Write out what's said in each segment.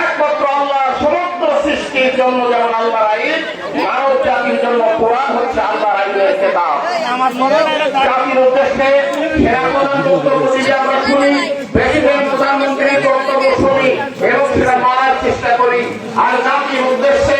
একমাত্র আল্লাহ সমগ্র সৃষ্টির জন্য যেমন আল্লাহর আইন মানব জাতির জন্য কোরআন হচ্ছে আল্লাহর আইনের কেতাব জাতির উদ্দেশ্যে সেরা প্রধান আমরা শুনি। প্রেসিডেন্ট প্রধানমন্ত্রীর বক্তব্য শুনি এবং সেটা মানার চেষ্টা করি আর জাতির উদ্দেশ্যে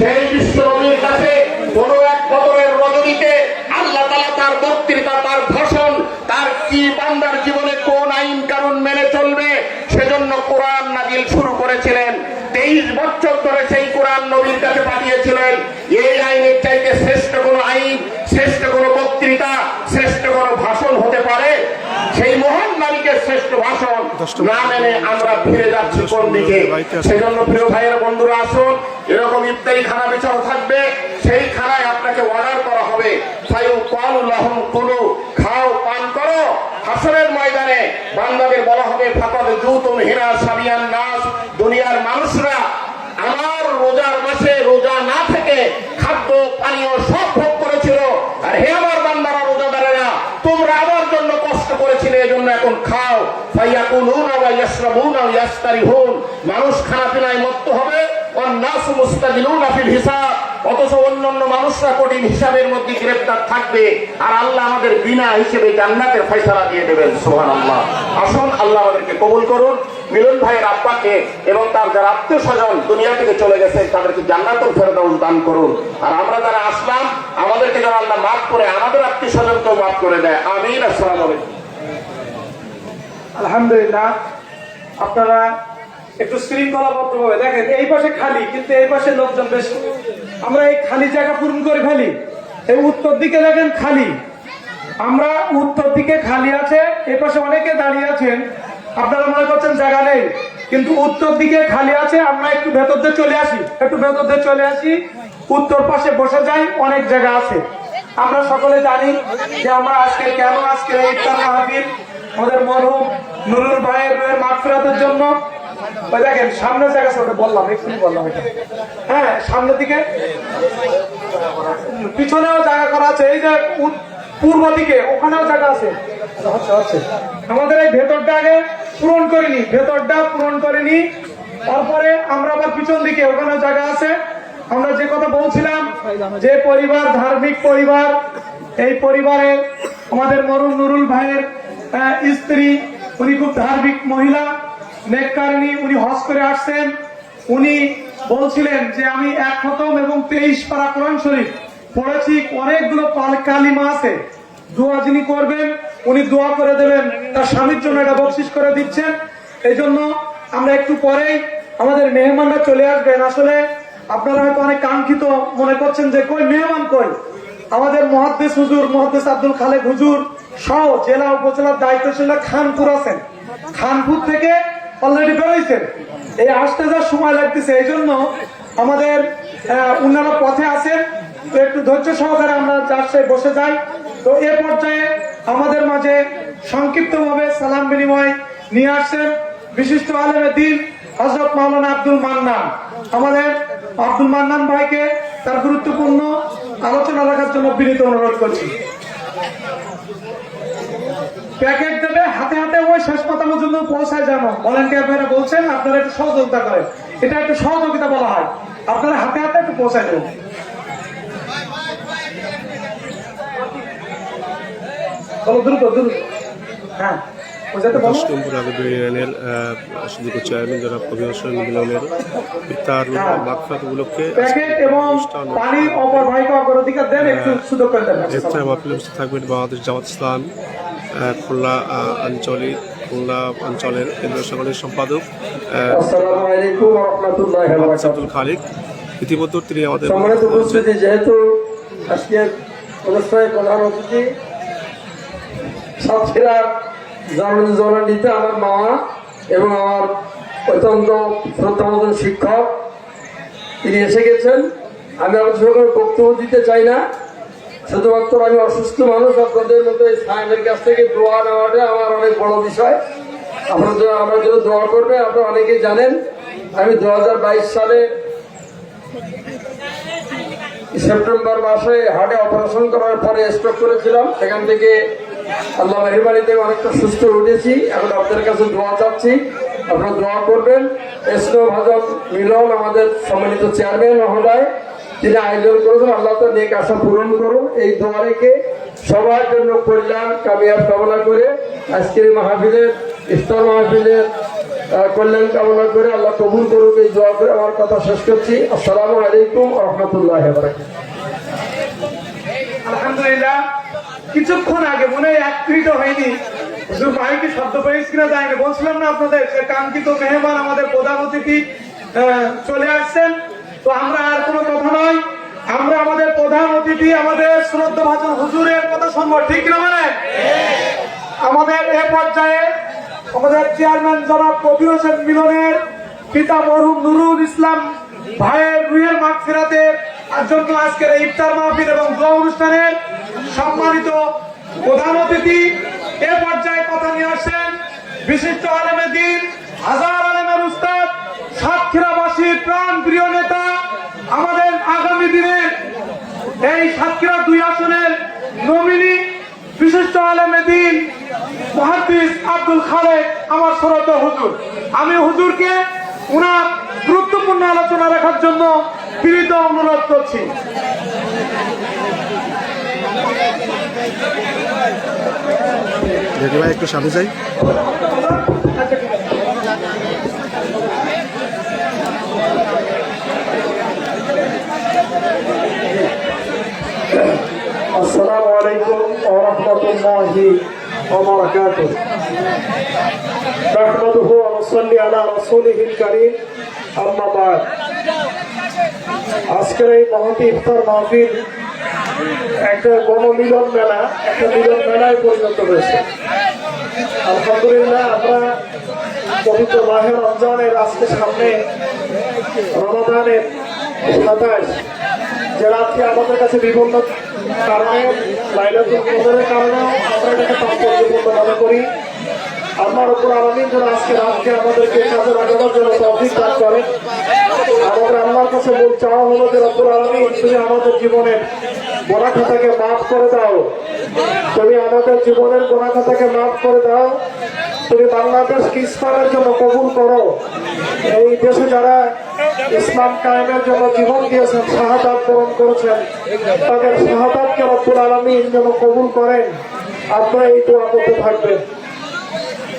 সেই বিশ্ব নবীর কাছে কোন এক বদরের রজনীতে আল্লাহ তালা তার বক্তৃতা তার ভাষণ তার কি বান্দার জীবনে কোন আইন কানুন মেনে চলবে সেজন্য কোরআন নাজিল শুরু করেছিলেন তেইশ বছর ধরে সেই কোরআন নবীর কাছে পাঠিয়েছিলেন, এই আইনের চাইতে শ্রেষ্ঠ কোন আইন, শ্রেষ্ঠ কোন বক্তৃতা, শ্রেষ্ঠ কোন ভাষণ হতে পারে? সেই মহান মালিকের শ্রেষ্ঠ ভাষণ না মেনে আমরা ফিরে যাচ্ছি কোন দিকে? সেজন্য প্রিয় ভাইয়ের, বন্ধুরা, আসুন, এরকম ইফতারি খানা বেচাও থাকবে, সেই খানায় আপনাকে অর্ডার করা হবে। ফাইউ কল লহম কুলু, খাও, পান করো। হাসরের ময়দানে বান্দাদের বলা হবে, ফাকাদ জুতুম হিনা সাবিয়ান নাস, দুনিয়ার মানুষরা আমার রোজার মাসে রোজা না থেকে খাদ্য পানীয় সব ভোগ করেছিল আর হে আমার বান্দারা রোজাদারেরা তোমরা আমার জন্য কষ্ট এজন্য এখন খাও মানুষ খানা পিনায় মত্ত হবে হিসাব। অথচ অন্যান্য মানুষরা কঠিন হিসাবের মধ্যে গ্রেফতার থাকবে, আর আল্লাহ আমাদের বিনা হিসেবে জান্নাতের ফয়সালা দিয়ে দেবেন, সুবহানাল্লাহ। আসুন, আল্লাহ আমাদেরকে কবুল করুন। মিলন ভাইয়ের আব্বাকে এবং তার যারা আত্মীয় স্বজন দুনিয়া থেকে চলে গেছে, তাদেরকে জান্নাতুল ফেরদাউস দান করুন। আর আমরা যারা আসলাম, আমাদেরকে যারা আল্লাহ মাফ করে, আমাদের আত্মীয় স্বজনকেও মাফ করে দেয়। আমিন, আসসালামু আলাইকুম। আলহামদুলিল্লাহ, আপনারা একটু শৃঙ্খলাবদ্ধ ভাবে দেখেন, এই পাশে খালি, কিন্তু এই পাশে লোকজন বেশি আমরা এই খালি জায়গা পূরণ করে ফেলি। এই উত্তর দিকে দেখেন খালি। আমরা উত্তর দিকে খালি আছে এই পাশে অনেকে দাঁড়িয়ে আছেন। আপনারা মনে করছেন জায়গা নেই, কিন্তু উত্তর দিকে খালি আছে, আমরা একটু ভেতর দিয়ে চলে আসি। একটু ভেতর দিয়ে চলে আসি, উত্তর পাশে বসে যাই, অনেক জায়গা আছে। আমরা সকলে জানি যে আমরা আজকে কেন আজকে ইফতার মাহফিল আমাদের মরহুম নুরুল ভাইয়ের রুহের মাগফিরাতের জন্য। ওই দেখেন সামনের জায়গা ওটা বললাম, এক্ষুনি বললাম এটা। হ্যাঁ সামনের দিকে। পিছনেও জায়গা করা আছে, এই যে পূর্ব দিকে, ওখানেও জায়গা আছে। আমাদের এই ভেতরটা আগে পূরণ করিনি, ভেতরটা পূরণ করিনি। তারপরে আমরা আবার পিছন দিকে, ওখানেও জায়গা আছে। আমরা যে কথা বলছিলাম, যে পরিবার, ধার্মিক পরিবার, এই পরিবারে আমাদের মরুন নুরুল ভাইয়ের স্ত্রী, উনি খুব ধার্মিক মহিলা নেককারিনী উনি হজ করে আসছেন। উনি বলছিলেন যে, আমি এক খতম এবং তেইশ পারা কোরআন শরীফ পড়েছি, অনেকগুলো কালিমা আছে। দোয়া যিনি করবেন, উনি দোয়া করে দেবেন, তার স্বামীর জন্য এটা বকশিস করে দিচ্ছেন। এই জন্য আমরা একটু পরেই আমাদের মেহমানরা চলে আসবেন। আসলে আপনারা হয়তো অনেক কাঙ্ক্ষিত মনে করছেন যে, কই মেহমান কই? আমাদের মহাদ্দেশ হুজুর, মহাদ্দেশ আব্দুল খালেক হুজুর সহ জেলা উপজেলার দায়িত্বশীল খানপুর আছেন। খানপুর থেকে অলরেডি বেরোইছেন। এই আসতে যা সময় লাগতেছে এই জন্য আমাদের উনারা পথে আছেন। তো একটু ধৈর্য সহকারে আমরা সাথে বসে যাই। তো এ পর্যায়ে আমাদের মাঝে সংক্ষিপ্তভাবে সালাম বিনিময় নিয়ে আসছেন বিশিষ্ট আলেমে দিন হজরত মাওলানা আব্দুল মান্নান। আমাদের আব্দুল মান্নান ভাইকে তার গুরুত্বপূর্ণ আলোচনা রাখার জন্য বিনীত অনুরোধ করছি। প্যাকেট দেবে, হাতে হাতে ওই শেষ কথা পর্যন্ত পৌঁছায় জানো ভলেন্টিয়ার ভাইরা বলছেন, আপনারা একটু সহযোগিতা করেন। এটা একটু সহযোগিতা বলা হয়। আপনারা হাতে হাতে একটু পৌঁছায় দেবেন। দ্রুত দ্রুত। হ্যাঁ। অষ্টমপুর আবেদন ইউনিয়নের সুযোগ্য চেয়ারম্যান জনাব কবি হোসেন মিলনের তার মাকফাত উপলক্ষে ইফতার মাহফিলে উপস্থিত থাকবেন বাংলাদেশ জামাত ইসলাম খুলনা আঞ্চলিক খুলনা অঞ্চলের কেন্দ্রীয় সংগঠনের সম্পাদক আব্দুল খালিক। ইতিমধ্যে তিনি আমাদের সম্মানিত উপস্থিতি যেহেতু আজকের অনুষ্ঠানের প্রধান অতিথি সাতক্ষীরার জন্ম জননীতে আমার মামা এবং আমার অত্যন্ত শ্রদ্ধামতন শিক্ষক, তিনি এসে গেছেন। আমি আপনাদের সঙ্গে বক্তব্য দিতে চাই না। শুধুমাত্র আমি অসুস্থ মানুষ, আপনাদের মতো এই সাহেবের কাছ থেকে দোয়া নেওয়াটা আমার অনেক বড় বিষয়। আপনারা তো আমার জন্য দোয়া করবেন, আপনারা অনেকেই জানেন। আমি দু হাজার বাইশ সালে সেপ্টেম্বর মাসে হার্টে অপারেশন করার পরে স্ট্রোক করেছিলাম। সেখান থেকে আল্লাহ মেহরবানিতে অনেকটা সুস্থ উঠেছি। এখন আপনাদের কাছে দোয়া চাচ্ছি। আপনারা দোয়া করবেন। এসলো ভাজন মিলন আমাদের সম্মানিত চেয়ারম্যান মহোদয় তিনি আয়োজন করেছেন, আল্লাহ তো নেক আশা পূরণ করুন। এই দোয়া রেখে সবার জন্য কল্যাণ কামিয়াব কামনা করে আজকের মাহফিলের, ইফতার মাহফিলের কল্যাণ কামনা করে আল্লাহ কবুল করুক। এই দোয়া করে আমার কথা শেষ করছি। আসসালামু আলাইকুম রহমতুল্লাহ আলহামদুলিল্লাহ। কিছুক্ষণ আগে, মনে হয় এক মিনিট হয়নি। হুজুর মাইকে শব্দ পেয়েছি কিনা যায়নি বলছিলাম না আপনাদের, যে কাঙ্ক্ষিত মেহমান আমাদের প্রধান অতিথি চলে আসছেন। তো আমরা আর কোনো কথা নয়। আমরা আমাদের প্রধান অতিথি, আমাদের শ্রদ্ধা ভাজন হুজুরের কথা শুনব, ঠিক না মানে? আমাদের এ পর্যায়ে আমাদের চেয়ারম্যান জনাব কবির হোসেন মিলনের পিতা মরহুম নুরুল ইসলাম ভাইয়ের রুহের মাঠ ফেরাতে জন্য আজকের ইফতার মাহফিল এবং দোয়া অনুষ্ঠানের সম্মানিত প্রধান অতিথি, এ পর্যায়ে কথা নিয়ে আসেন বিশিষ্ট আলেমের দিন, হাজার আলেমের উস্তাদ সাতক্ষীরাবাসীর প্রাণ প্রিয় নেতা, আমাদের আগামী দিনের এই সাতক্ষীরা দুই আসনের নমিনি বিশিষ্ট আলেমে দিন, মহাদিস আব্দুল খালেক, আমার সরত হুজুর। আমি হুজুরকে উনার গুরুত্বপূর্ণ আলোচনা রাখার জন্য পীড়িত অনুরোধ করছি। দেখি একটু সামনে যাই আলাইকুম ওয়া রাহমাতুল্লাহি ওয়া বারাকাতুহু। নাহমাদুহু ওয়া নুসাল্লি আলা রাসূলিহিল কারীম। আম্মা বাদ। আজকের এই মহতি ইফতার মাহফিল একটা গণমিলন মেলা, একটা মিলন মেলায় পরিণত হয়েছে। আলহামদুলিল্লাহ, আমরা পবিত্র মাহের রমজানের আজকে সামনে রমাদানের সাতাশ যে রাত্রি আমাদের কাছে বিভিন্ন কারণে, লাইলাতুল কারণে আমরা এটাকে তাৎপর্যপূর্ণ মনে করি। আমার উপর আলমিন যেন আজকে রাতকে আমাদেরকে কাজে লাগানোর জন্য তৌফিক দান করেন। আমাদের আল্লাহর কাছে বল চাওয়া হলো যে রব্বুল আলমিন তুমি আমাদের জীবনের গোনা খাতাকে মাফ করে দাও। তুমি আমাদের জীবনের গোনা খাতাকে মাফ করে দাও। তুমি বাংলাদেশকে ইসলামের জন্য কবুল করো। এই দেশে যারা ইসলাম কায়েমের জন্য জীবন দিয়েছেন, শাহাদাত বরণ করেছেন, তাদের শাহাদাতকে রব্বুল আলমিন যেন কবুল করেন। আপনারা এই দোয়া করতে থাকবেন।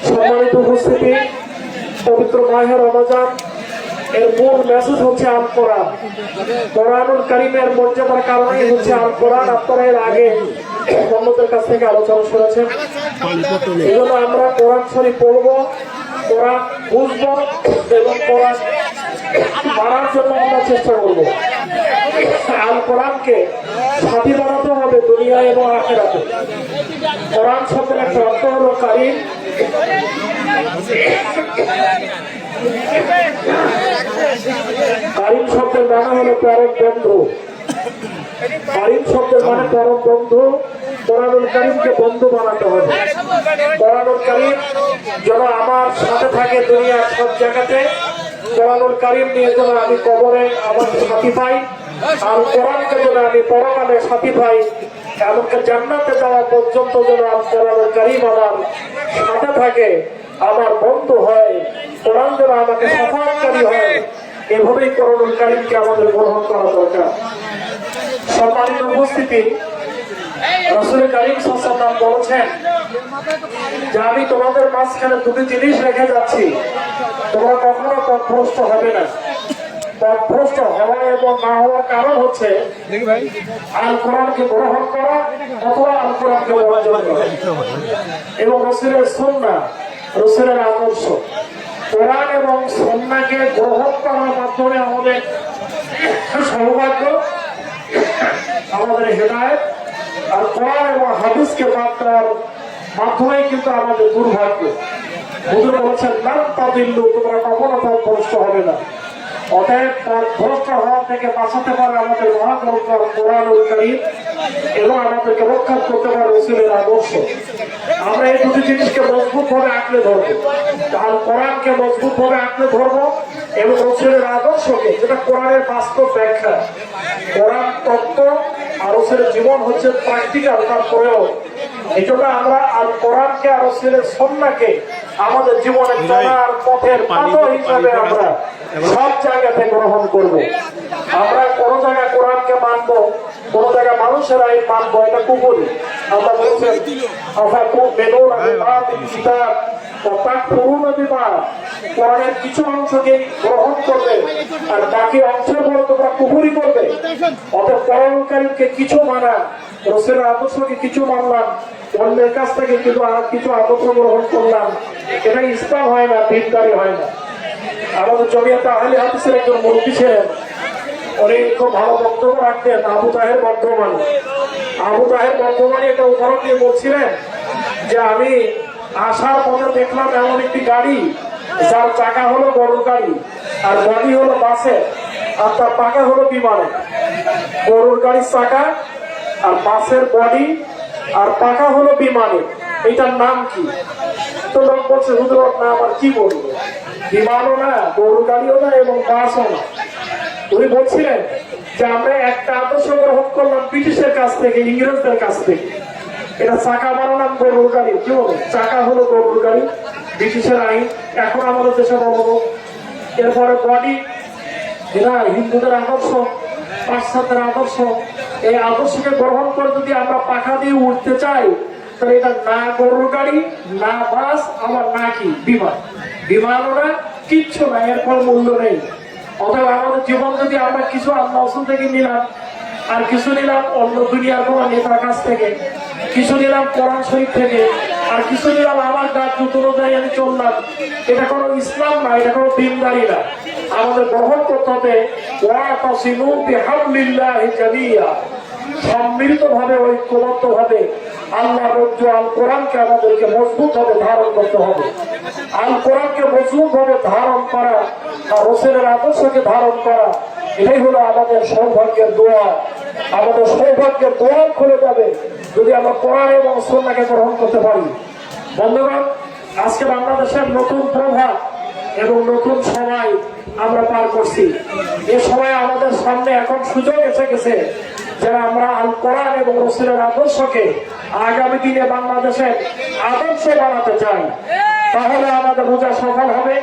সম্মানিত উপস্থিতি, পবিত্র মাহের রমজান, এর মূল মেসেজ হচ্ছে আল কোরআন কোরআনুল করিমের মর্যাদার কারণেই হচ্ছে আল কোরআন আপনারা এর আগে অন্যদের কাছ থেকে আলোচনা শুনেছেন। এই জন্য আমরা কোরআন শরীফ পড়ব, কোরআন বুঝব এবং কোরআন মানার জন্য আমরা চেষ্টা করব। আল কোরআনকে সাথী বানাতে হবে দুনিয়া এবং আখেরাতে। কোরআন শব্দের একটা অর্থ হলো কারিম। কারিম শব্দের মানে হলো পরম বন্ধু। কারিম শব্দের মানে পরম বন্ধু। কোরআনুল কারিমকে বন্ধু বানাতে হবে। কোরআনুল কারিম যেন আমার সাথে থাকে দুনিয়ার সব জায়গাতে। কোরআনুল কারিম নিয়ে যেন আমি কবরে আমার সাথী পাই। আর কোরআনকে যেন আমি পরকালে সাথী পাই এমনকি জান্নাতে যাওয়া পর্যন্ত যেন আল কারিম আমার সাথে থাকে, আমার বন্ধু হয়, কোরআন যেন আমাকে সফলকারী হয়, এভাবেই কোরআনুল কারিমকে আমাদের গ্রহণ করা দরকার। সম্মানিত উপস্থিতি রসুল করিম সাল্লাম বলেছেন যে আমি তোমাদের মাঝখানে দুটি জিনিস রেখে যাচ্ছি, তোমরা কখনো পথভ্রষ্ট হবে না। পথভ্রষ্ট হওয়া এবং না হওয়ার কারণ হচ্ছে আল কোরআনকে গ্রহণ করা অথবা আল কোরআনকে বর্জন করা। এবং রসুলের সন্না রসুলের আদর্শ। কোরআন এবং সন্নাকে গ্রহণ করার মাধ্যমে আমাদের সৌভাগ্য আমাদের হেদায়ত আর কোরআন এবং হাদিসকে বাদ দেওয়ার মাধ্যমে কিন্তু আমাদের দুর্ভাগ্য। হুজুর বলেছেন নাম তাদিল্লু তোমরা কখনো পথভ্রষ্ট হবে না। অতএব ভ্রষ্ট হওয়া থেকে বাঁচাতে পারে আমাদের মহাগ্রন্থ কোরআন করিম এবং আমাদেরকে রক্ষা করতে পারে রসুলের আদর্শ। আমরা এই দুটি জিনিসকে মজবুত ভাবে আঁকড়ে ধরবো। আর কোরআনকে মজবুত ভাবে আঁকড়ে ধরবো এবং রসুলের আদর্শকে, যেটা কোরআনের বাস্তব ব্যাখ্যা। কোরআন তত্ত্ব আর রসুলের জীবন হচ্ছে প্র্যাকটিক্যাল, তার প্রয়োগ। এই জন্য আমরা আর কোরআনকে আর রসুলের সন্নাকে আমাদের জীবনে চলার পথের পাথর হিসাবে আমরা সব জায়গাতে গ্রহণ করব। আমরা কোন জায়গায় কোরআনকে মানব কোন জায়গায় মানুষের আইন মানবো এটা কুকুরি। আমরা বলছি আমরা খুব মেনুন কিতাব অর্থাৎ পুরুন বিবাহ কোরআনের কিছু অংশকে গ্রহণ করবে আর বাকি অংশের পর তোমরা কুহুরি করবে। অতএব কোরআনকারীকে কিছু মানা, রসুলের আদর্শকে কিছু মানলাম, অন্যের কাছ থেকে কিন্তু আর কিছু আদর্শ গ্রহণ করলাম। এটা ইসলাম হয় না দিনদারি হয় না। আমাদের জমিয়াতে আহলে হাদিসের একজন মন্ত্রী ছিলেন। খুব ভালো বক্তব্য রাখতেন, আবু তাহের বর্ধমান। আবু তাহের বর্ধমানে একটা উদাহরণ দিয়ে বলছিলেন যে আমি আসার পথে দেখলাম এমন একটি গাড়ি, যার চাকা হলো গরুর গাড়ি আর বডি হলো বাসে আর তার পাকা হলো বিমানে গরুর গাড়ির চাকা আর বাসের বডি আর পাকা হলো বিমানে এটার নাম কি? তো লোক বলছে, হুজুর নাম আর কি বলব বিমানও না, গরুর গাড়িও না এবং বাসও না। উনি বলছিলেন যে, আমরা একটা আদর্শ গ্রহণ করলাম ব্রিটিশের কাছ থেকে, ইংরেজদের কাছ থেকে। এটা চাকা বানালাম গরুর গাড়ি। কি বলে? চাকা হলো গরুর গাড়ি। ব্রিটিশের আইন। এখন আমাদের দেশে বলব এরপরে বডি এরা হিন্দুদের আদর্শ, পাশ্চাত্যের আদর্শ। এই আদর্শকে গ্রহণ করে যদি আমরা পাখা দিয়ে উঠতে চাই, তাহলে এটা না গরুর গাড়ি, না বাস, আবার না কি? বিমান। বিমানও না, কিচ্ছু না। এর কোনো মূল্য নেই। অথবা আমাদের জীবন যদি আমরা কিছু আল্লাহ থেকে নিলাম, আর কিছু নিলাম অন্য দুনিয়ার কোনো নেতার কাছ থেকে কিছু নিলাম কোরআন শরীফ থেকে, আর কিছু নিলাম আমার গাছ জুতো অনুযায়ী আমি চললাম। এটা কোনো ইসলাম না, এটা কোনো দিনদারি না। আমাদের গ্রহণ করতে হবে সম্মিলিত ভাবে ঐক্যবদ্ধ ভাবে আল্লাহ আল কোরআনকে আমাদেরকে মজবুত ভাবে ধারণ করতে হবে। আল কোরআনকে মজবুত ভাবে ধারণ করা আর রসুলের আদর্শকে ধারণ করা, এটাই হলো আমাদের সৌভাগ্যের দোয়া। আমাদের সৌভাগ্যের দোয়া খুলে যাবে। যদি আমরা কোরআন এবং সন্নাকে গ্রহণ করতে পারি। বন্ধুগণ আজকে বাংলাদেশের নতুন প্রভাব এবং নতুন সময় আমরা পার করছি। এ সময় আমাদের সামনে এখন সুযোগ এসে গেছে। যারা আমরা আল কোরআন এবং রসুলের আদর্শকে আগামী দিনে বাংলাদেশের আদর্শ বানাতে চাই, তাহলে আমাদের রোজা সফল হবে,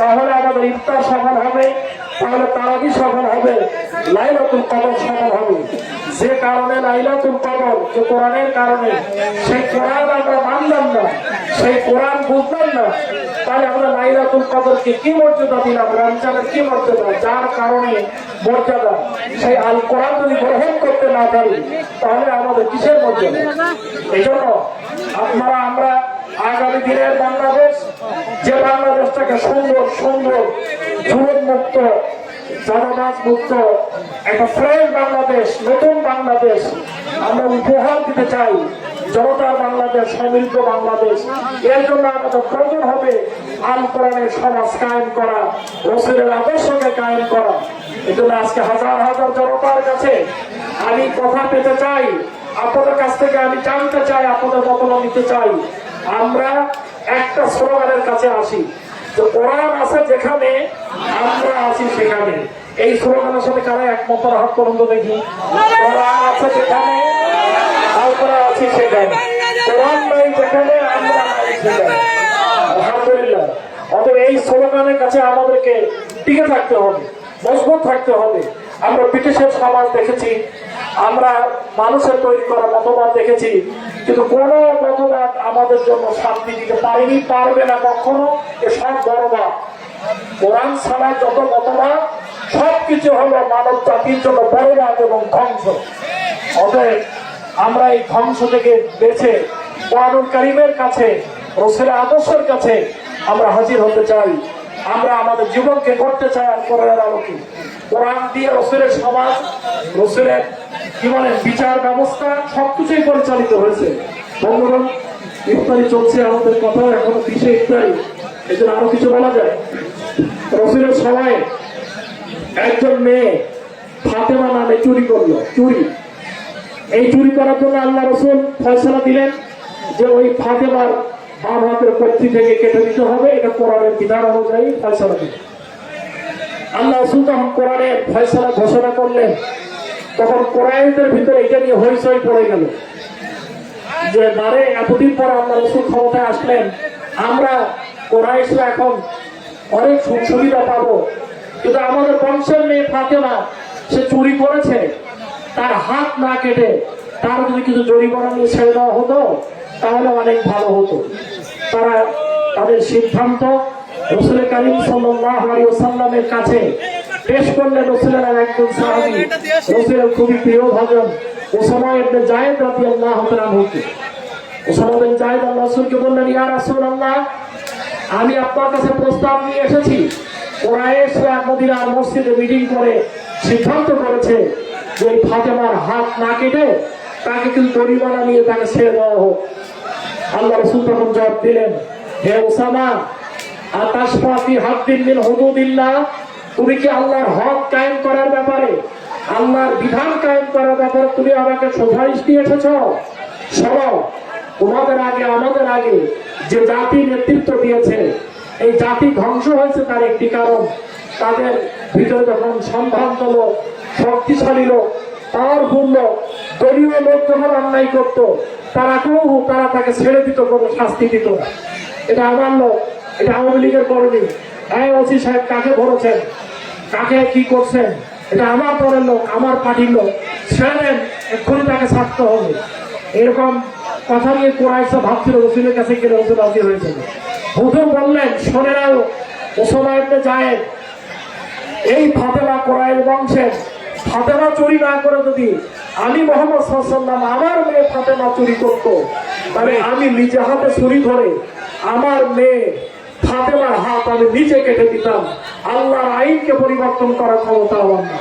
তাহলে আমাদের ইফতার সফল হবে, তাহলে তারাবি সফল হবে, লাইলাতুল কদর সফল হবে। যে কারণে লাইলাতুল কদর, যে কোরআনের কারণে, সেই কোরআন সেই কোরআন বুঝলাম না, তাহলে আমরা লাইলাতুল কদরকে কি মর্যাদা দিলাম? রমজানের কি মর্যাদা? যার কারণে মর্যাদা। সেই আল কোরআন যদি গ্রহণ করতে না পারি, তাহলে আমাদের কিসের মর্যাদা? এই জন্য আপনারা, আমরা আগামী দিনের বাংলাদেশ, যে বাংলাদেশটাকে সুন্দর সুন্দর যুবক মুক্ত জনমাজ মুক্ত একটা ফ্রেশ বাংলাদেশ, নতুন বাংলাদেশ আমরা উপহার দিতে চাই জনতার বাংলাদেশ, সমৃদ্ধ বাংলাদেশ। এর জন্য আমাদের প্রয়োজন হবে আল কোরআনের সমাজ কায়েম করা, রসুলের আদর্শকে কায়েম করা। এই জন্য আজকে হাজার হাজার জনতার কাছে আমি কথা পেতে চাই, আপনাদের কাছ থেকে আমি জানতে চাই, আপনাদের মতামত নিতে চাই। আমরা একটা স্লোগানের কাছে আসি, যে কোরআন আছে যেখানে, আমরা আছি সেখানে। এই স্লোগানের সাথে কারা একমত? হাত করুন দেখি। কোরআন আছে যেখানে আমরা আছি সেখানে। কোরআন নাই যেখানে, আমরা নাই সেখানে। আলহামদুলিল্লাহ। অতএব এই স্লোগানের কাছে আমাদেরকে টিকে থাকতে হবে, মজবুত থাকতে হবে। আমরা ব্রিটিশের সমাজ দেখেছি, আমরা মানুষের তৈরি করা মতবাদ দেখেছি, কিন্তু কোন মতবাদ আমাদের জন্য শান্তি দিতে পারেনি, পারবে না কখনো। এ সব বড়বাদ কোরআন ছাড়া যত মতবাদ, সবকিছু হলো মানব জাতির জন্য বড়বাদ এবং ধ্বংস। অতএব আমরা এই ধ্বংস থেকে বেছে কোরআনুল করিমের কাছে, রসুলের আদর্শের কাছে আমরা হাজির হতে চাই। আমরা আমাদের জীবনকে করতে চাই কোরআনের আলোকে। কোরআন দিয়ে রসুলের সমাজ, রসুলের বলেন বিচার ব্যবস্থা সবকিছুই পরিচালিত হয়েছে। বন্ধুগণ, ইফতারি চলছে, আমাদের কথা এখনও বিশে ইফতারি। জন্য আরও কিছু বলা যায়। রসুলের সময়ে একজন মেয়ে ফাতেমা নামে চুরি করল, চুরি। এই চুরি করার জন্য আল্লাহ রসুল ফয়সলা দিলেন যে ওই ফাতেমার বাম হাতের কর্তৃ থেকে কেটে দিতে হবে, এটা কোরআনের বিধান অনুযায়ী ফয়সলা দিলেন। আল্লাহ রসুল যখন কোরআনের ফয়সলা ঘোষণা করলেন, তখন কোরআনের ভিতরে এটা নিয়ে হইচই পড়ে গেল যে, বারে, এতদিন পর আল্লাহ রসুল ক্ষমতায় আসলেন, আমরা কোরআশরা এখন অনেক সুখ সুবিধা পাবো, কিন্তু আমাদের বংশের মেয়ে ফাতেমা, সে চুরি করেছে। তার হাত না কেটে তার যদি কিছু জরিমানা নিয়ে ছেড়ে দেওয়া হতো, তাহলে অনেক ভালো হতো। তারা তাদের সিদ্ধান্ত রসুল করিম সাল্লামের কাছে পেশ করলেন রসুলের আর একজন সাহাবি। রসুলের খুবই প্রিয় ভজন ওসামা ইবনে জায়েদ রাদিয়াল্লাহু তাআলা হতে ওসামা বিন জায়েদ আল্লাহ রাসূলকে বললেন, ইয়া রাসূলুল্লাহ, আমি আপনার কাছে প্রস্তাব নিয়ে এসেছি। কোরআশ মদিনার মসজিদে মিটিং করে সিদ্ধান্ত করেছে এই ফাতেমার হাত না কেটে তাকে কিন্তু জরিমানা নিয়ে তাকে ছেড়ে দেওয়া হোক। আল্লাহ রসুল তখন জবাব দিলেন, হে ওসামা আতাশফাতি হাদ্দিন মিন হুদুদিল্লাহ, তুমি কি আল্লাহর হক কায়েম করার ব্যাপারে, আল্লাহর বিধান কায়েম করার ব্যাপারে তুমি আমাকে সুপারিশ দিয়ে এসেছ শোনো, তোমাদের আগে, আমাদের আগে যে জাতি নেতৃত্ব দিয়েছে, এই জাতি ধ্বংস হয়েছে তার একটি কারণ। তাদের ভিতরে যখন সম্ভ্রান্ত লোক শক্তিশালী লোক পাওয়ারফুল লোক, দলীয় লোক যখন অন্যায় করতো, তারা কেউ তারা তাকে ছেড়ে দিত, কোনো শাস্তি দিত এটা আমার লোক, এটা আওয়ামী লীগের কর্মী হ্যাঁ ওসি সাহেব, কাকে ভরেছেন? কাকে কি করছেন? এটা আমার দলের লোক, আমার পার্টির লোক। ছেড়ে এক্ষুনি তাকে ছাড়তে হবে। এরকম কথা নিয়ে কোরআশা ভাবছিল রসুলের কাছে গেলে রসুল রাজি হয়েছিল হুজুর বললেন, শোনে নাও ওসমায়তে যায় এই ফাতেমা কোরআন বংশের ফাতেমা চুরি না করে যদি আমি মোহাম্মদ সাল্লাম আমার মেয়ে ফাতেমা চুরি করত, তাহলে আমি নিজে হাতে ছুরি ধরে আমার মেয়ে ফাতেমার হাত আমি নিজে কেটে দিতাম। আল্লাহর আইনকে পরিবর্তন করার ক্ষমতা আমার না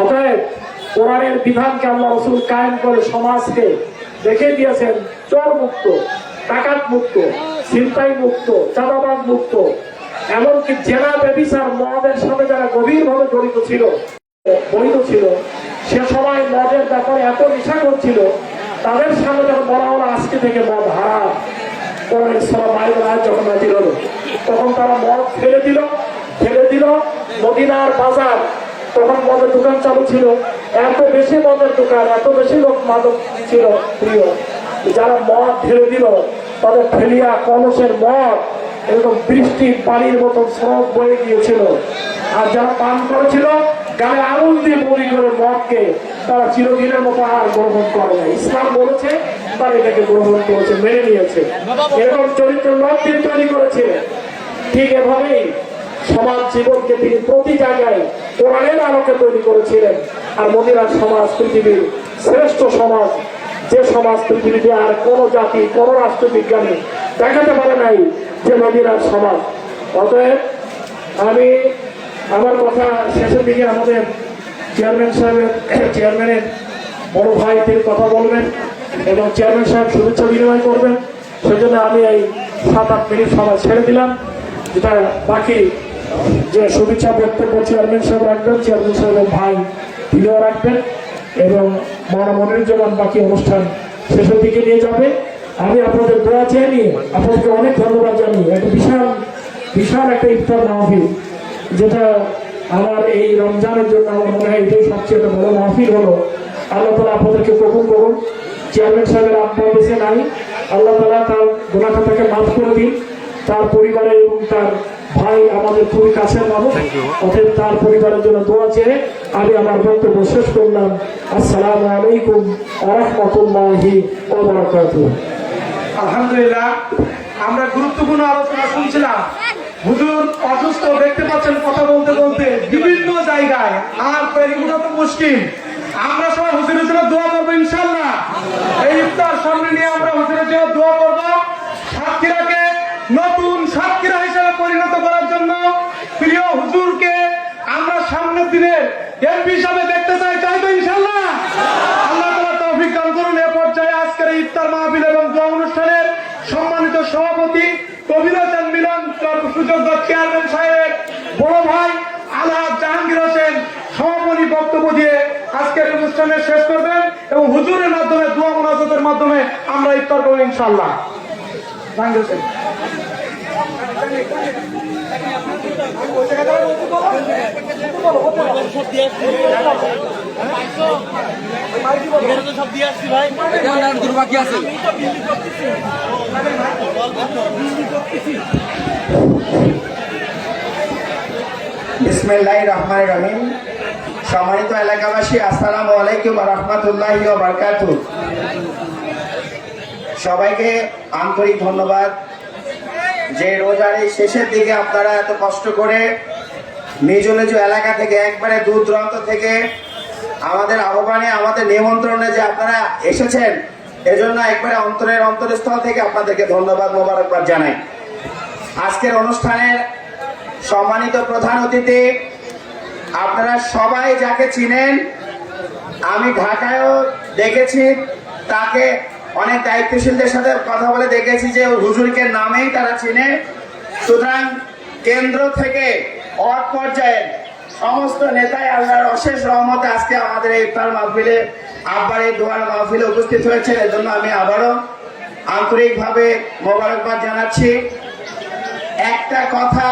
অতএব কোরআনের বিধানকে আল্লাহ রসুল কায়েম করে সমাজকে দেখে দিয়েছেন চর মুক্ত টাকাত মুক্ত চিন্তাই মুক্ত চাঁদাবাদ মুক্ত এমনকি জেলা ব্যবিচার মদের সাথে যারা গভীরভাবে জড়িত ছিল বৈধ ছিল। সে সময় মদের ব্যাপারে এত নেশা করছিল তাদের সামনে যখন বলা হলো আজকে থেকে মদ হারাম কোরআন ইসলাম আইন আয়াত যখন নাজিল হলো, তখন তারা মদ ফেলে দিল ফেলে দিল মদিনার বাজার। তখন মদের দোকান চালু ছিল, এত বেশি মদের দোকান, এত বেশি লোক মাদক ছিল, প্রিয়, যারা মদ ঢেলে দিল, তাদের ফেলিয়া কলসের মদ, এরকম বৃষ্টি পানির মতো সব বয়ে গিয়েছিল। আর যারা পান করেছিল গায়ে আঙুল দিয়ে বলি করে মদকে তারা চিরদিনের মতো আর গ্রহণ করে না ইসলাম বলেছে, তারা এটাকে গ্রহণ করেছে, মেনে নিয়েছে। এরকম চরিত্র লোক তিনি তৈরি করেছে। ঠিক এভাবেই সমাজ জীবনকে তিনি প্রতি জায়গায় কোরআনের আলোকে তৈরি করেছিলেন। আর মদিনার সমাজ, পৃথিবীর শ্রেষ্ঠ সমাজ, যে সমাজ পৃথিবীতে আর কোন জাতি, কোন রাষ্ট্রবিজ্ঞানী দেখাতে পারে নাই যে মদিনার সমাজ। অতএব আমি আমার কথা শেষের দিকে আমাদের চেয়ারম্যান সাহেবের চেয়ারম্যানের বড় ভাই তিনি কথা বলবেন এবং চেয়ারম্যান সাহেব শুভেচ্ছা বিনিময় করবেন। সেজন্য আমি এই সাত আট মিনিট সময় ছেড়ে দিলাম। যেটা বাকি যে শুভেচ্ছা বক্তব্য চেয়ারম্যান সাহেব রাখবেন চেয়ারম্যান সাহেবের ভাই তিনিও রাখবেন এবং মানা মনিরুজ্জামান বাকি অনুষ্ঠান শেষের দিকে নিয়ে যাবে। আমি আপনাদের দোয়া চেয়ে নিয়ে আপনাদেরকে অনেক ধন্যবাদ জানিয়ে, একটা বিশাল বিশাল একটা ইফতার মাহফিল যেটা আমার এই রমজানের জন্য আমার মনে হয় এটাই সবচেয়ে বড় মাহফিল হলো। আল্লাহ তালা আপনাদেরকে কবুল করুন। চেয়ারম্যান সাহেবের আপনার বেশি নাই। আল্লাহ তালা তার গোনাখাতাকে মাফ করে দিন। তার পরিবারে এবং তার ভাই আমাদের খুবই কাছের মানুষ। অতএব তার পরিবারের জন্য দোয়া চেয়ে আমি আমার বক্তব্য শেষ করলাম। আসসালামু আলাইকুম আরহামতুল্লাহি আলহামদুলিল্লাহ আমরা গুরুত্বপূর্ণ আলোচনা শুনছিলাম। হুজুর অসুস্থ, দেখতে পাচ্ছেন কথা বলতে বলতে বিভিন্ন জায়গায় আর এগুলো তো মুশকিল। আমরা সবাই হুজুরের জন্য দোয়া করব ইনশাল্লাহ এই ইফতার সামনে নিয়ে আমরা হুজুরের জন্য দোয়া করব। সাতক্ষীরাকে নতুন সাতক্ষীরা হিসেবে পরিণত করার জন্য প্রিয় হুজুরকে আমরা সামনের দিনে এমপি হিসাবে দেখতে চাই চাই তো ইনশাল্লাহ আল্লাহ তালা তৌফিক দান করুন এ পর্যায়ে আজকের এই ইফতার মাহফিল এবং দোয়া অনুষ্ঠানের সম্মানিত সভাপতি কবিরচন্দ মিলন সুযোগ্য চেয়ারম্যান সাহেব বড় ভাই আলহাজ জাহাঙ্গীর হোসেন অনুষ্ঠানে শেষ করবেন এবং হুজুরের মাধ্যমে, দোয়া মোনাজাতের মাধ্যমে আমরা ইফতার করব ইনশাল্লাহ। বিসমিল্লাহ রহমান রহিম সম্মানিত এলাকাবাসী, আসসালামু আলাইকুম রহমতুল্লাহ বারকাত। সবাইকে আন্তরিক ধন্যবাদ যে রোজার এই শেষের দিকে আপনারা এত কষ্ট করে নিজ নিজ এলাকা থেকে একবারে দূর দূরান্ত থেকে আমাদের আহ্বানে, আমাদের নিমন্ত্রণে যে আপনারা এসেছেন, এজন্য একবারে অন্তরের অন্তরস্থল থেকে আপনাদেরকে ধন্যবাদ, মোবারকবাদ জানাই। আজকের অনুষ্ঠানের সম্মানিত প্রধান অতিথি আপনারা সবাই যাকে চিনেন, আমি ঢাকায়ও দেখেছি, তাকে অনেক দায়িত্বশীলদের সাথে কথা বলে দেখেছি যে হুজুরকে নামেই তারা চিনে। সুতরাং কেন্দ্র থেকে অট পর্যায়ে সমস্ত নেতাই আল্লাহর অশেষ রহমতে আজকে আমাদের এই ইফতার মাহফিলে, আব্বার এই দোয়ার মাহফিলে উপস্থিত হয়েছেন। এজন্য আমি আবারও আন্তরিকভাবে মোবারকবাদ জানাচ্ছি। একটা কথা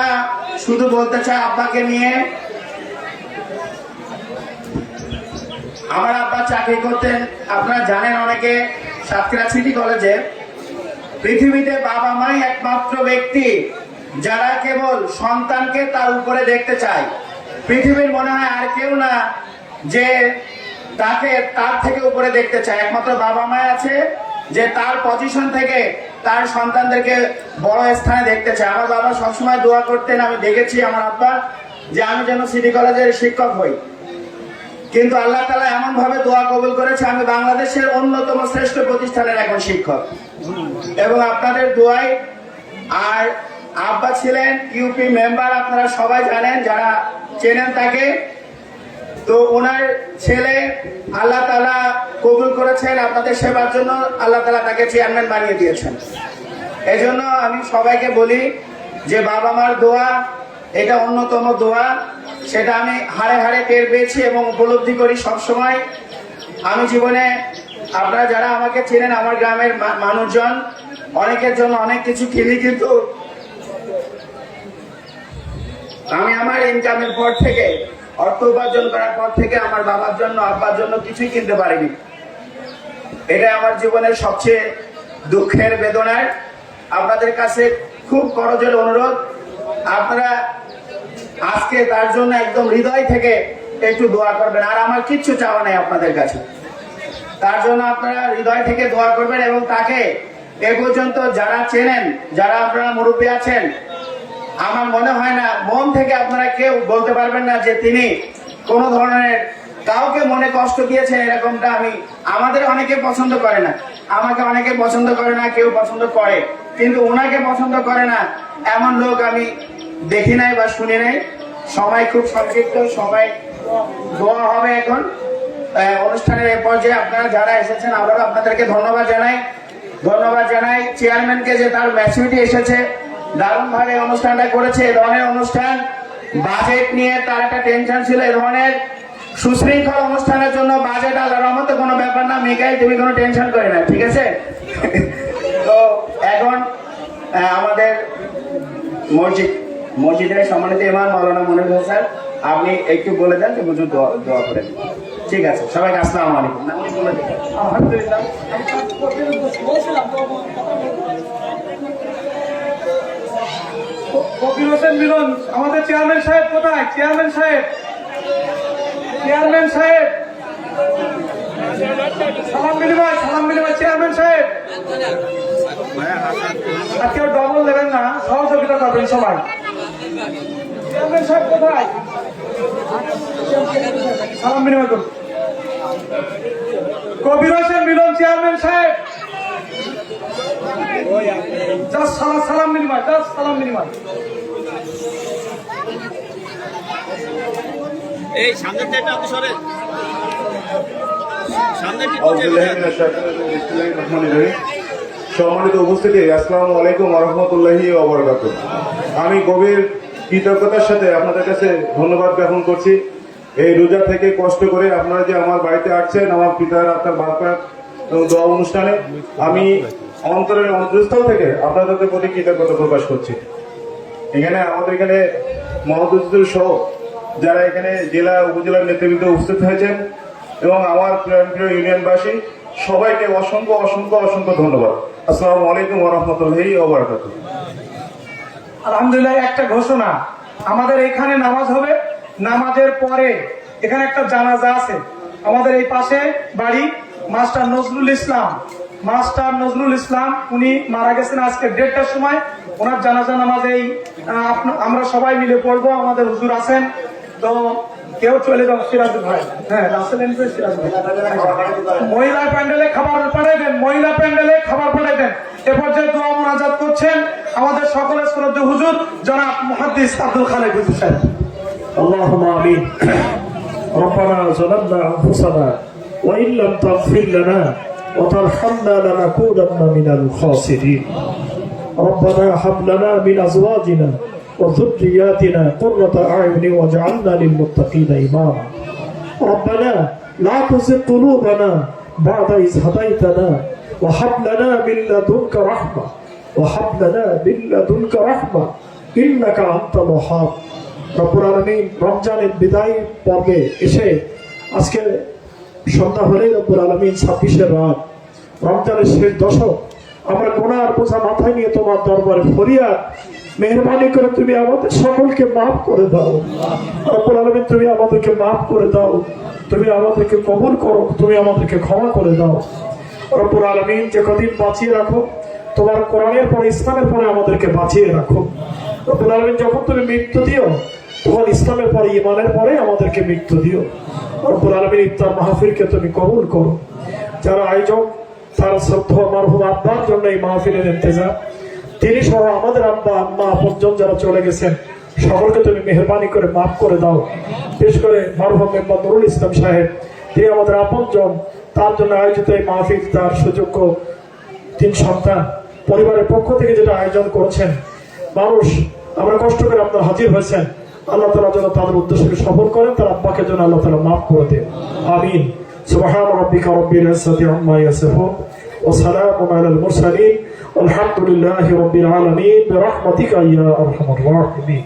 শুধু বলতে চাই আব্বাকে নিয়ে আমার আব্বা চাকরি করতেন। আপনারা জানেন অনেকে সাতক্ষীরা সিটি কলেজে। পৃথিবীতে বাবা মাই একমাত্র ব্যক্তি যারা কেবল সন্তানকে তার উপরে দেখতে চায়। পৃথিবীর মনে হয় আর কেউ না যে তাকে তার থেকে উপরে দেখতে চায়। একমাত্র বাবা মাই আছে যে তার পজিশন থেকে তার সন্তানদেরকে বড় স্থানে দেখতে চায়। আমার বাবা সবসময় দোয়া করতেন, আমি দেখেছি আমার আব্বা, যে আমি যেন সিটি কলেজের শিক্ষক হই। কিন্তু আল্লাহ তালা এমন ভাবে দোয়া কবুল করেছে, আমি বাংলাদেশের অন্যতম শ্রেষ্ঠ প্রতিষ্ঠানের এখন শিক্ষক। এবং আপনাদের দোয়াই আর আব্বা ছিলেন ইউপি মেম্বার আপনারা সবাই জানেন, যারা চেনেন তাকে। তো ওনার ছেলে আল্লাহ তালা কবুল করেছেন, আপনাদের সেবার জন্য আল্লাহ তালা তাকে চেয়ারম্যান বানিয়ে দিয়েছেন। এই জন্য আমি সবাইকে বলি যে বাবা মার দোয়া, এটা অন্যতম দোয়া। সেটা আমি হাড়ে হাড়ে টের পেয়েছি এবং উপলব্ধি করি সব সময় আমি জীবনে, আপনারা যারা আমাকে চেনেন, আমার গ্রামের মানুষজন, অনেকের জন্য অনেক কিছু কিনি, কিন্তু আমি আমার ইনকামের পর থেকে, অর্থ উপার্জন করার পর থেকে আমার বাবার জন্য, আব্বার জন্য কিছুই কিনতে পারিনি। এটা আমার জীবনের সবচেয়ে দুঃখের বেদনার। আপনাদের কাছে খুব করজোর অনুরোধ। আপনারা আজকে তার জন্য একদম হৃদয় থেকে একটু দোয়া করবেন। আর আমার কিচ্ছু চাওয়া নাই আপনাদের কাছে। তার জন্য আপনারা হৃদয় থেকে দোয়া করবেন এবং তাকে এ পর্যন্ত যারা চেনেন, যারা আপনারা মুরব্বী আছেন, আমার মনে হয় না, মন থেকে আপনারা কেউ বলতে পারবেন না যে তিনি কোনো ধরনের কাউকে মনে কষ্ট দিয়েছেন এরকমটা আমি, আমাদের অনেকে পছন্দ করে না। আমাকে অনেকে পছন্দ করে না, কেউ পছন্দ করে। কিন্তু ওনাকে পছন্দ করে না, এমন লোক আমি দেখি নাই বা শুনি নাই। সময় খুব সংক্ষিপ্ত, সময় দোয়া হবে এখন। অনুষ্ঠানের এ পর্যায়ে আপনারা যারা এসেছেন, আবারও আপনাদেরকে ধন্যবাদ জানাই। ধন্যবাদ জানাই চেয়ারম্যানকে যে তার ম্যাচুরিটি এসেছে। দারুণ ভাবে অনুষ্ঠানটা করেছে, এ ধরনের অনুষ্ঠান। বাজেট নিয়ে তার একটা টেনশন ছিল, এ ধরনের সুশৃঙ্খল অনুষ্ঠানের জন্য বাজেট আল্লাহর রহমতে কোনো ব্যাপার না। মিকাই তুমি কোনো টেনশন করে না, ঠিক আছে? তো এখন আমাদের মসজিদ মসজিদের সম্মানিত ইমাম মাওলানা মনির স্যার আপনি একটু বলে দেন যে হুজুর দোয়া করে। ঠিক আছে, সবাইকে আসসালামু হোসেন মিলন, আমাদের চেয়ারম্যান সাহেব কোথায়? চেয়ারম্যান সাহেব। চেয়ারম্যান সাহেব। সালাম বিনিময় সালাম বিনিময় চেয়ারম্যান সাহেব। আর কেউ ডবল দেবেন না, সহযোগিতা করবেন সবাই। চেয়ারম্যান সাহেব কোথায়? সালাম বিনিময় করুন। কবির হোসেন মিলন চেয়ারম্যান সাহেব। জাস্ট সালাম সালাম বিনিময় জাস্ট সালাম বিনিময়। এই সামনের থেকে আপনি সরেন। সামনে কি সম্মানিত উপস্থিতি আসসালামু আলাইকুম রহমতুল্লাহি আমি গভীর কৃতজ্ঞতার সাথে আপনাদের কাছে ধন্যবাদ জ্ঞাপন করছি। এই রোজা থেকে কষ্ট করে আপনারা যে আমার বাড়িতে আসছেন, আমার পিতার, আপনার বাপের দোয়া অনুষ্ঠানে, আমি অন্তরের অন্তরস্থল থেকে আপনাদের প্রতি কৃতজ্ঞতা প্রকাশ করছি। এখানে আমাদের এখানে মহাদুর সহ যারা এখানে জেলা উপজেলার নেতৃবৃন্দ উপস্থিত হয়েছেন এবং আমার প্রিয় প্রিয় ইউনিয়নবাসী, সবাইকে অসংখ্য অসংখ্য অসংখ্য ধন্যবাদ। আসসালামু আলাইকুম ওরহমতুল্লাহি ওবরাকাতুহ আলহামদুলিল্লাহ একটা ঘোষণা। আমাদের এখানে নামাজ হবে, নামাজের পরে এখানে একটা জানাজা আছে। আমাদের এই পাশে বাড়ি, মাস্টার নজরুল ইসলাম। মাস্টার নজরুল ইসলাম, উনি মারা গেছেন আজকে দেড়টার সময়। ওনার জানাজা নামাজ এই আমরা সবাই মিলে পড়ব, আমাদের হুজুর আছেন। তো কেউ চলে যাও সিরাজ ভাই হ্যাঁ রাসেল এন্ড সিরাজ ভাই মহিলা প্যান্ডেলে খাবার পাঠাই দেন মহিলা প্যান্ডেলে খাবার পাঠাই দেন এ পর্যায়ে দোয়া মোনাজাত করছেন আমাদের সকলের শ্রদ্ধ হুজুর জনাব মুহাদ্দিস আব্দুল খালেক হুজুর সাহেব اللهم آمين ربنا ظلمنا أنفسنا وإن لم تغفر لنا وترحمنا لنكونن من الخاسرين ربنا هب لنا من أزواجنا وذرياتنا قرة أعين واجعلنا للمتقين إماما ربنا لا تزغ قلوبنا بعد إذ هديتنا وهب لنا من لدنك رحمة وهب لنا من لدنك رحمة إنك أنت الوهاب রব্বুল আলমিন রমজানের বিদায় পর্বে এসে আজকে সন্ধ্যা হলেই রব্বুল আলমিন ছাব্বিশের রাত রমজানের শেষ দশক আমরা গোনার বোঝা মাথায় নিয়ে তোমার দরবারে ফরিয়াদ মেহরবানি করে তুমি আমাদের সকলকে মাফ করে দাও। রব্বুল আলমিন, তুমি আমাদেরকে মাফ করে দাও। তুমি আমাদেরকে কবুল করো, তুমি আমাদেরকে ক্ষমা করে দাও। রব্বুল আলমিন, যে কদিন বাঁচিয়ে রাখো, তোমার কোরআনের পরে, ইসলামের পরে আমাদেরকে বাঁচিয়ে রাখো। রব্বুল আলমিন, যখন তুমি মৃত্যু দিও, তখন ইসলামের পরে ইমানের পরে আমাদেরকে মৃত্যু দিও। রব্বুল আলমিন, ইফতার মাহফিলকে তুমি কবুল করো। যারা আয়োজক, তার শ্রদ্ধ মারহুম আব্বার জন্য এই মাহফিলের ইন্তজাম তিনি সহ আমাদের আব্বা, আম্মা আপনজন যারা চলে গেছেন, সকলকে তুমি মেহরবানি করে মাফ করে দাও। বিশেষ করে মারহুম মেম্বার নুরুল ইসলাম সাহেব, তিনি আমাদের আপনজন। তার জন্য আয়োজিত এই মাহফিল তার সুযোগ্য তিন সন্তান। পরিবারের পক্ষ থেকে যেটা আয়োজন করেছেন, মানুষ, আমরা কষ্ট করে আপনার হাজির হয়েছেন। আল্লাহ তালা যেন তাদের উদ্দেশ্যকে সফল করেন, তার আব্বাকে যেন আল্লাহ তালা মাফ করে দেন। আমিন। সুবহান রাব্বিকা রাব্বিল ইজ্জাতি আম্মা ইয়াসিফুন। وسلام على المرسلين والحمد لله رب العالمين برحمتك يا ارحم الراحمين